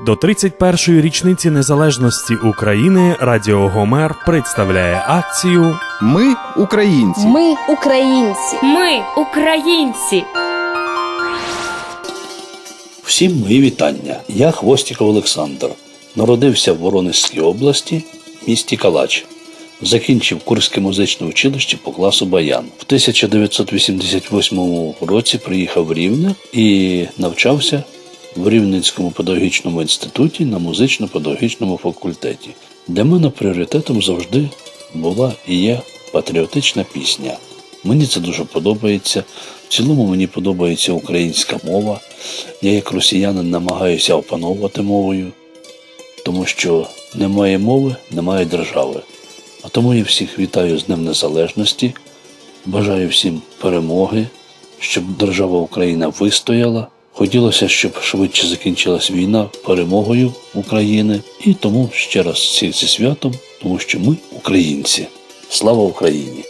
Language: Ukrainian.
До 31-ї річниці незалежності України Радіо Гомер представляє акцію Ми українці. Ми українці. Ми українці. Всім мої вітання. Я Хвостіков Олександр. Народився в Воронезькій області, місті Калач. Закінчив Курське музичне училище по класу Баян. В 1988 році приїхав в Рівне і навчався в Рівненському педагогічному інституті на музично-педагогічному факультеті, де мене пріоритетом завжди була і є патріотична пісня. Мені це дуже подобається. В цілому мені подобається українська мова. Я як росіянин намагаюся опановувати мовою, тому що немає мови, немає держави. А тому я всіх вітаю з Днем Незалежності, бажаю всім перемоги, щоб держава Україна вистояла. Хотілося, щоб швидше закінчилась війна перемогою України. І тому ще раз всіх зі святом, тому що ми українці. Слава Україні!